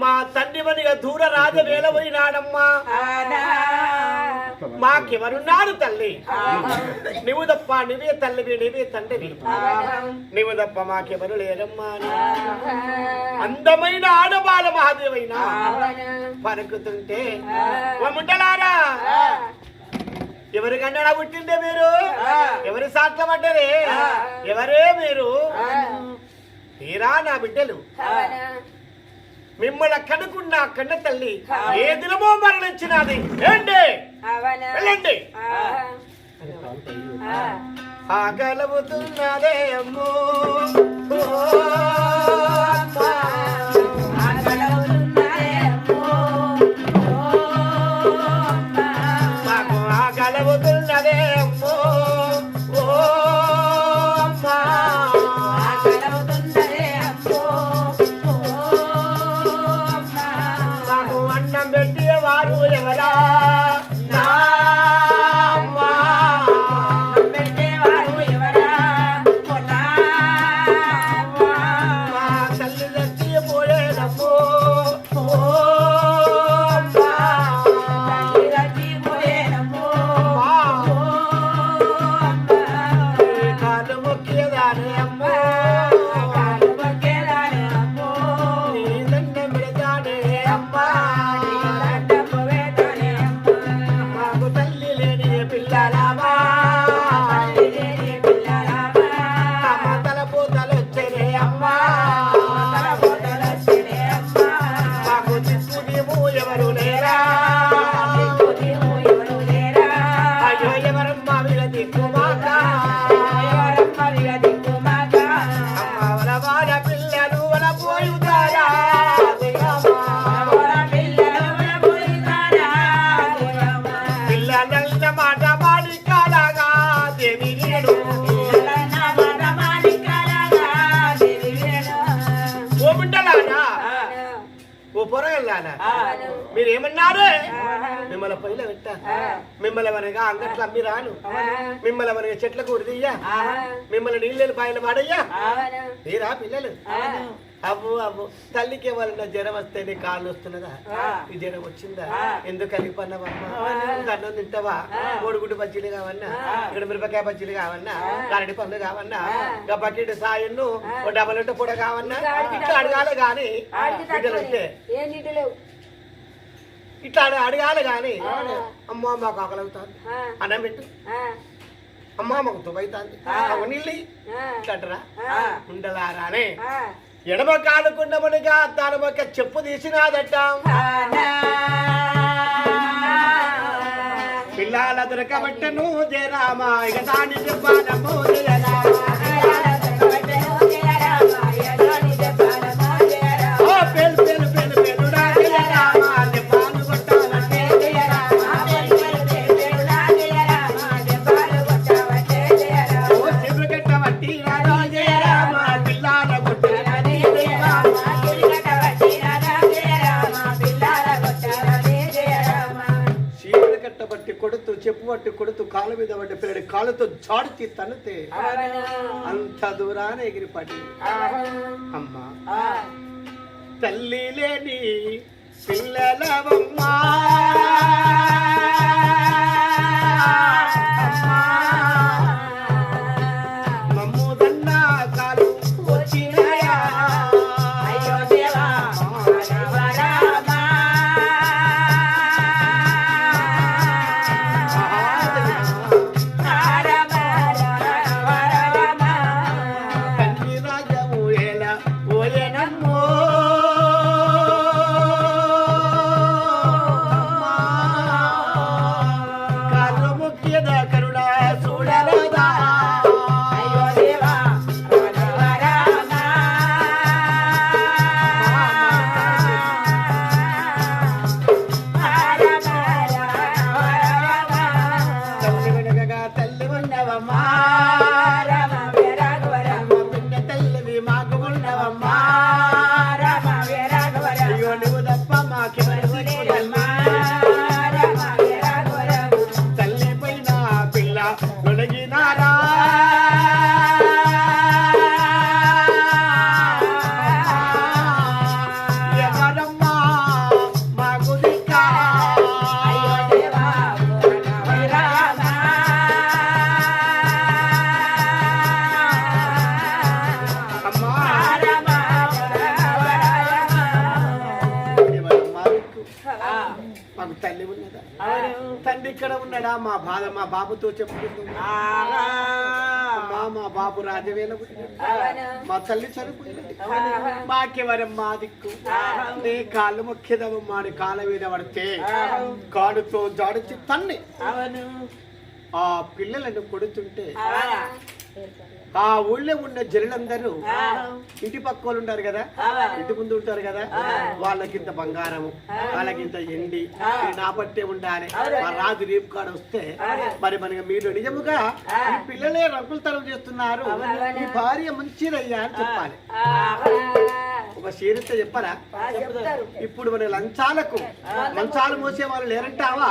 మా తండ్రి మనిగా దూర రాజ వేల పోయినాడమ్మా. ఆనా మాకెవరున్నారు తల్లి? నువ్వు తప్ప నువ్వే తల్లివి నువ్వే తండ్రివి. నువ్వు తప్ప మాకెవరు లేరమ్మా అందమైన ఆడబాల మహాదేవైన. పలుకుతుంటే ఓ ముండలారా ఎవరి కన్నా పుట్టిండే మీరు? ఎవరి సాట్ల పడ్డరే ఎవరే మీరు? తీరా నా బిడ్డలు? మిమ్మల్ని కనుకున్న కన్న తల్లి ఏ దినమో మరణించినది. ఏంటి వెళ్ళండి. ఆగలవుతున్నదే అమ్మో. ఓ. అమ్మా. ఎవరమ్మా వీళ్ళ ఓ పొరగల్లారా మీరేమన్నారు? మిమ్మల్ని పైల పెట్టా. మిమ్మల్ని మనగా అంగట్లో అమ్మి రాను. మిమ్మల్ని మనగా చెట్లకు ఉరిదీయ్యా మిమ్మల్ని నీళ్ళు పాయలు పాడయ్యా. మీరా పిల్లలు? అవ్వు అవ్వు. తల్లికి ఎవరన్నా జ్వరం వస్తే నీ కాళ్ళు వస్తున్నదా? ఈ జ్వరం వచ్చిందా? ఎందుకు కలిపన్నావమ్మా అన్నం తింటావా? కోడిగుడ్డు బజ్జీలు కావన్నా? ఇక్కడ మిరపకాయ బజ్జీలు కావన్నా? కరడి పనులు కావన్నా? ఇంకా బకెట్ సాయన్ను ఉంటే కూడా కావన్నా? ఇట్లా అడగాలి కానీ బిడ్డలు ఉంటే లేవు. ఇట్లా అడగ- అడగాలి కానీ అమ్మ మాకు అన్నం పెట్టు. అమ్మ మాకు తుబైతుంది నీళ్ళు ఆ, ఉండలారానే. ఎడమ కాలుకుండమనిగా తన ఒక చెప్పు తీసినాదట. పిల్లల దొరకబట్టను జయరామా ఇక దాని చెప్పాలమ్మో జయరామా చెప్పు పట్టి కొడుతూ కాళ్ళ మీద పట్టి పిల్లడి కాళ్ళతో జాడిచి తన్నితే అంత దూరాన ఎగిరిపడి. అమ్మా తల్లి లేని పిల్లలవమ్మా. తండ్రి ఇక్కడ ఉన్నాడా? మా బాధ మా బాబుతో చెప్పుకుంటుంది అమ్మా మా బాబు రాజవేల మా తల్లి చనిపోయింది. మాకెవరం మా దిక్కు. నీ కాళ్ళు మొక్కేదమ్మా అని కాళ్ళ మీద పడితే కాడుతో జాడించి తన్ని. ఆ పిల్లలను కొడుతుంటే ఆ ఊళ్ళో ఉన్న జనులందరూ ఇంటి పక్క వాళ్ళు ఉంటారు కదా ఇంటి ముందు ఉంటారు కదా వాళ్ళకింత బంగారము వాళ్ళకింత ఎండి నా పట్టే ఉండాలి. మా రాజు రేపు కాడ వస్తే మరి మనకి మీరు నిజముగా ఈ పిల్లలే రంగులతనం చేస్తున్నారు. ఈ భార్య మంచిదయ్యా అని చెప్పాలి. ఒక సీరిత చెప్పరా? ఇప్పుడు మన లంచాలకు లంచాలు మోసే వాళ్ళు లేరంటావా?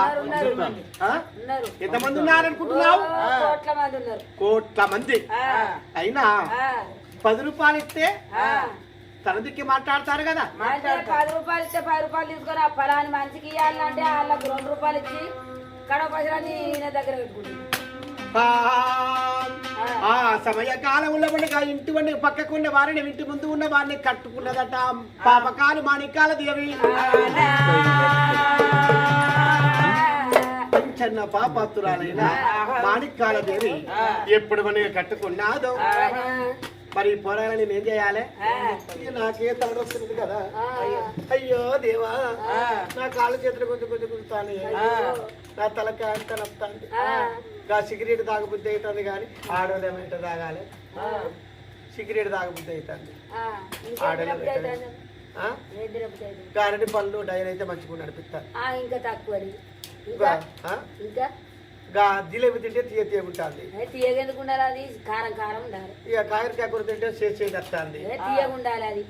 ఎంతమంది ఉన్నారనుకుంటున్నావు? కోట్ల మంది అయినా పది రూపాయలు ఇస్తే ఆ. తన దిక్కి మాట్లాడతారు కదా? పది రూపాయలు ఇస్తే పది రూపాయలు తీసుకొని ఆ ఫలాన్ని మనిషికి ఇవ్వాలంటే వాళ్ళకి రెండు రూపాయలు ఇచ్చి ఈయన దగ్గర పెట్టుకుంటుంది ఆ. సమయ కాలంలో ఉండగా ఇంటి వండి పక్కకు ఉన్న వారిని ఇంటి ముందు ఉన్న వారిని కట్టుకున్నదట. పాపకాలు మాణికాల దేవి. చిన్న పాపాతురాలైన మాణిక్యాల దేవి ఎప్పుడు మనకి కట్టుకున్నాదో. మరి పొరాలని ఏం చేయాలి? నాకే తడొస్తుంది కదా. అయ్యో దేవా నా కాళ్ళ చేతులు కొంచెం కొంచెం కుడుతాను నా తలకాయ నొత్తాంది గా సిగరెట్ తాగబుద్ధి అవుతుంది కానీ ఆడోళ్ళు ఏమైతే తాగాలి. సిగరెట్ తాగబుద్ధి అవుతుంది. ఆ? గారడి పళ్ళు డైర్ అయితే మంచిగా నడిపిస్తాను ఇంకా తక్కువ ఇంకా? ఇంకా? జిలేబి తింటే తీయ తీయ ఉంటుంది. ఏ తీయగెందుకు ఉండాలి అది? కారం కారం ఉండాలి. ఇక కాకరకాయ కూర తింటే చేసేది వస్తుంది. ఏ తీయగా ఉండాలి అది.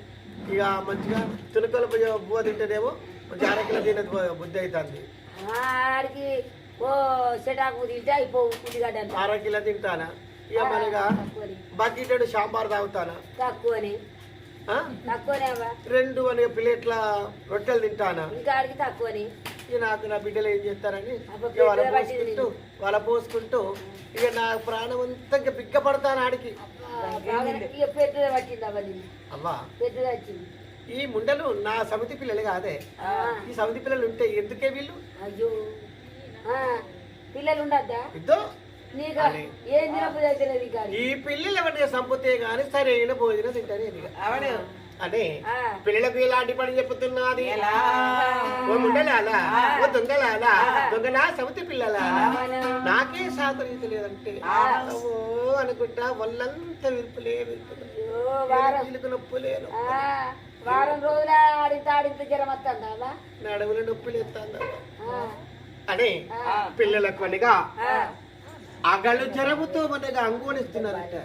ఇక మంచిగా తునకల బువ్వ తింటేనేమో మంచి అరకిలో తినే బుద్ధి అవుతుంది. ఆడికి ఓ తింటే అయిపోవు ఉల్లిగడ్డ తింటానా? ఇక మనగా బకెట్ సాంబార్ తాగుతానా? తక్కువని. రెండు అని ప్లేట్ల రొట్టెలు తింటానా? ఇంకా ఆడికి తక్కువని. ఇక నాకు నా బిడ్డలు ఏం చేస్తారని వాళ్ళ పోసుకుంటూ వాళ్ళ పోసుకుంటూ ఇక నా ప్రాణం అంతా ఇంకా పిక్కపడతాను ఆడికి? అవ్వ ఈ ముండలు నా సమితి పిల్లలు కాదే. ఈ సమితి పిల్లలు ఉంటే ఎందుకే వీళ్ళు? అయ్యో. పిల్లలు ఉండద్దా. ఏం తినబుద్ధి అయితే లేదు ఇక ఈ పిల్లలు ఎవరిని సంపతే గాని సరైన భోజనం అవును. అదే. పిల్లలకు ఇలాంటి పని చెప్తున్నది. ఓ ముండలాలా? ఓ దొంగలాలా? దొంగ నా సమితి పిల్లలాలా అవును. నాకే శాతరీత లేదంటే ఓ అనుకుంటా వాళ్ళంతా విరుపులే విరుపులే నొప్పులేను ఆ, వారం రోజుల ఆడింత ఆడింత జ్వరం వస్తుందా నడువుల నొప్పులు ఎత్తాను అని పిల్లలకు అనగా ఆ, అగలు జరముతో మనగా అంగోనిస్తున్నారట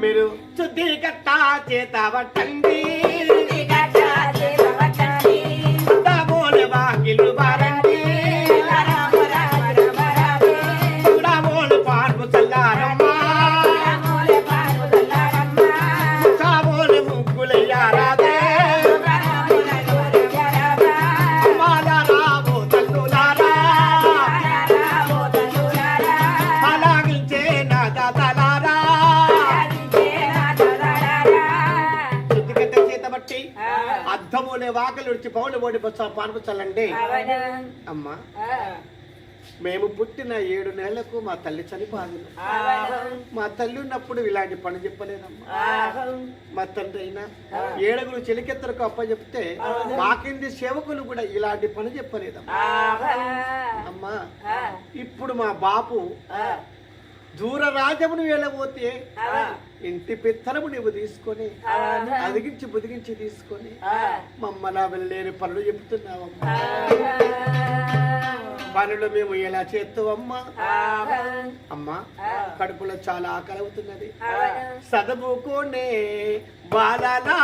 మీరు శుద్ధి కట్టా చేత పట్టండి. దామోల వాకిలు వాకలు విడిచి పౌలు ఓడి పార్పు చల్లండి అమ్మా. మేము పుట్టిన ఏడు నెలలకు మా తల్లి చనిపోదు. మా తల్లి ఉన్నప్పుడు ఇలాంటి పని చెప్పలేదమ్మా. మా తండ్రి అయినా ఏడుగురు చెలికెత్తరకు అప్ప చెప్తే మాకింది సేవకులు కూడా ఇలాంటి పని చెప్పలేదమ్మా. అమ్మా ఇప్పుడు మా బాపు దూర రాజ్యమును వెళ్ళబోతే ఇంటి పెత్తనము నువ్వు తీసుకొని అదిగించి బుదిగించి తీసుకొని మమ్మల్ని వెళ్ళలేని పనులు చెప్తున్నావమ్మా పనులు మేము ఎలా చేస్తావమ్మా? అమ్మా కడుపులో చాలా ఆకలి అవుతున్నది. చదువుకోనే బాలలా